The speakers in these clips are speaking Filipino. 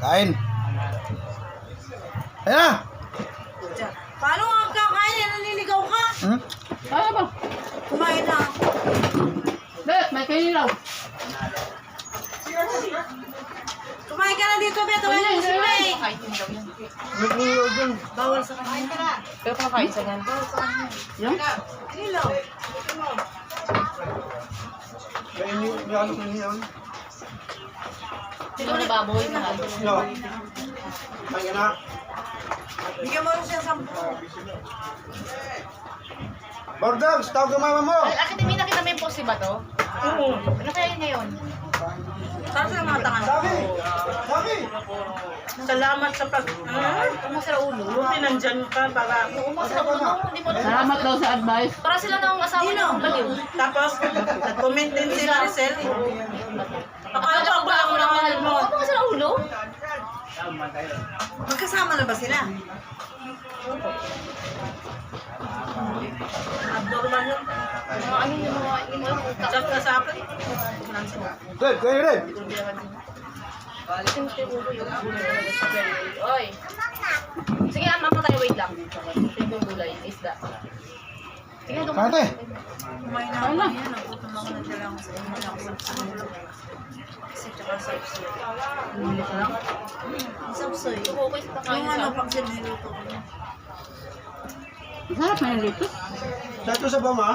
Kain. Ayan na. Paano nga kakain? Naniligaw ka? Hmm? Ano ba? Kumain na. Bet, may kinilaw. Kumain ka na dito, Beto. Wala mo si May. Bawal sa kanya. Pero kumakain sa ganito. Yung? Nilaw. Sino na baboy? Bigyan mo siya sa... Bordogs, tawag ang mama mo. Ay, Akit, may nakita mo yung post ba to? Oo. Ano kaya yun ngayon? Saan sa mga tangan? Sabi. Sabi. Salamat sa pag... Ah, Kung sa ulo. Buti nandyan ka para... Kung sa ulo, hindi mo Salamat daw sa advice. Para sila na ang asawa ng baliw. Tapos, nag-comment din si Maricel. Akala ko ba ako na ng mahal mo? mo? Ano sa ulo? Magkasama na ba sila? Abnormal yun. Mga ano yung mga yung mga utak. Chat ka sa akin. Red, kayo red. Oy. Sige, ama mo tayo, wait lang. Ito yung gulay, isda. Sige, doon. Kate. Kumain na ako yan. Nagutom ako na lang sa inyo. Ako sa ulo. Tsaka sa upsoy. Bumili lang. Sa upsoy. Okay, sa kakain Yung ano, sa... pang niluto ko. Sarap na yung litos. Sa bama.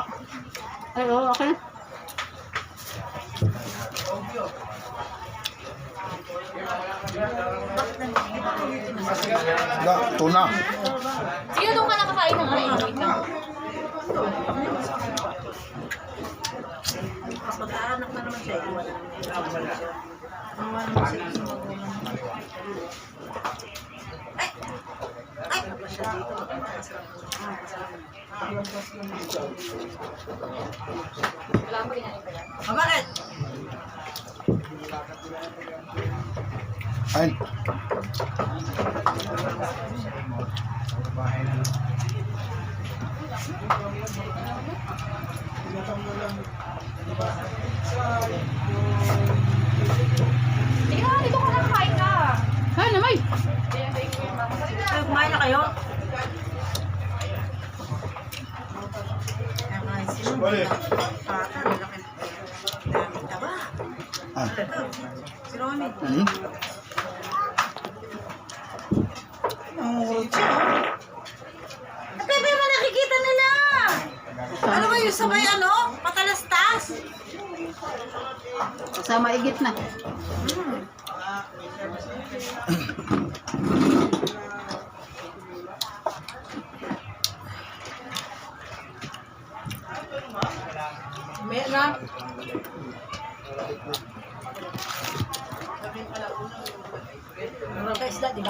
Ay, oo, okay na. Da, tuna. Sige, doon ka nakakain ng kain. Wait lang. Anak na naman siya, iwan na dito? Kain. Sige na, dito ka ka. Ay, namay. Ay, kumain na kayo? Ah. Si Ronnie. Hmm? Nangungurot siya, oh. At bebe mo nakikita nila. Ano ba yung sabay ano? Patalastas? Kasama igit na. Ba?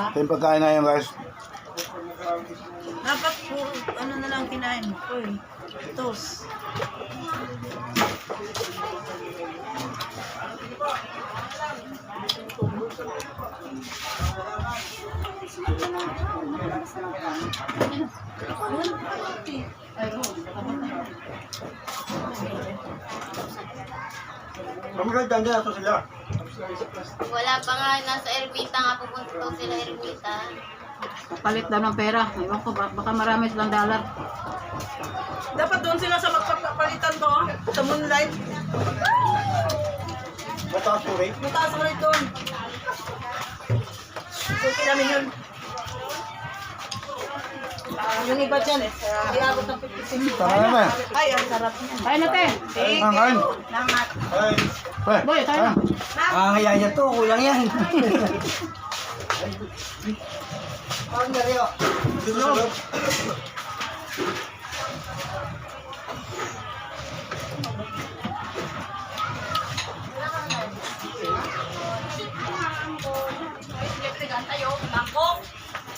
Ito yung pagkain na yun guys. Dapat puro ano na lang kinain mo. Uy, tos. Kamagay dyan dyan ito sila. Wala pa nga, nasa Ermita nga pupunta daw sila Ermita. Kapalit daw ng pera. Ewan ko, ba- baka marami silang dollar. Dapat doon sila sa magpapalitan ko, oh, sa moonlight. Mataas po rin. Mataas mo rin doon. Suki namin yun. Yung iba dyan, eh, iabot ng 56. Tara na? Ay, ang sarap niya. Kain natin. Thank Ang you. Salamat. Ay. Boy, kain na. Ah, kaya niya to. Kulang yan. Ang gariyo. Dito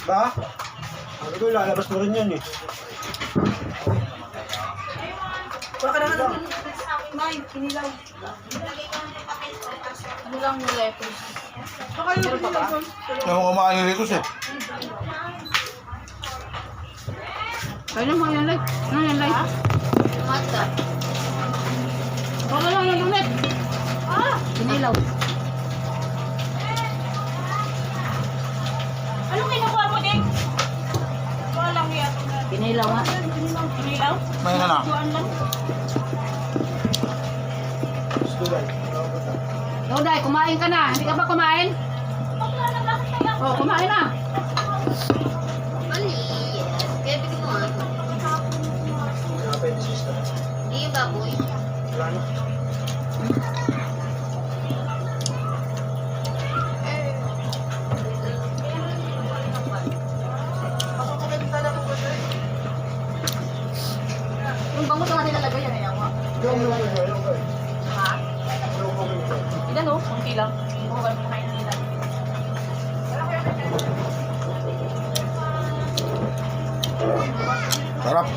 Ba? Ano ko, lalabas mo rin yan eh. Baka naman doon. May, kinilaw. Ano lang yung lettuce? Baka yung kinilaw. Ewan ko kumain nito eh. Kain mo yan, Lai. Ano yan, Lai? Mata. Baka lang yan ulit. Ah! Kinilaw. Inilaw nga. Inilaw? May na na. Tuan lang. Loday, kumain ka na. Hindi ka ba kumain? Oh, kumain na. Mali. Kaya bigyan mo ano. Hindi yung baboy. Ha? Ilan oh? Kunti lang. Hindi ko kami kumain nila. Sarap. Sarap.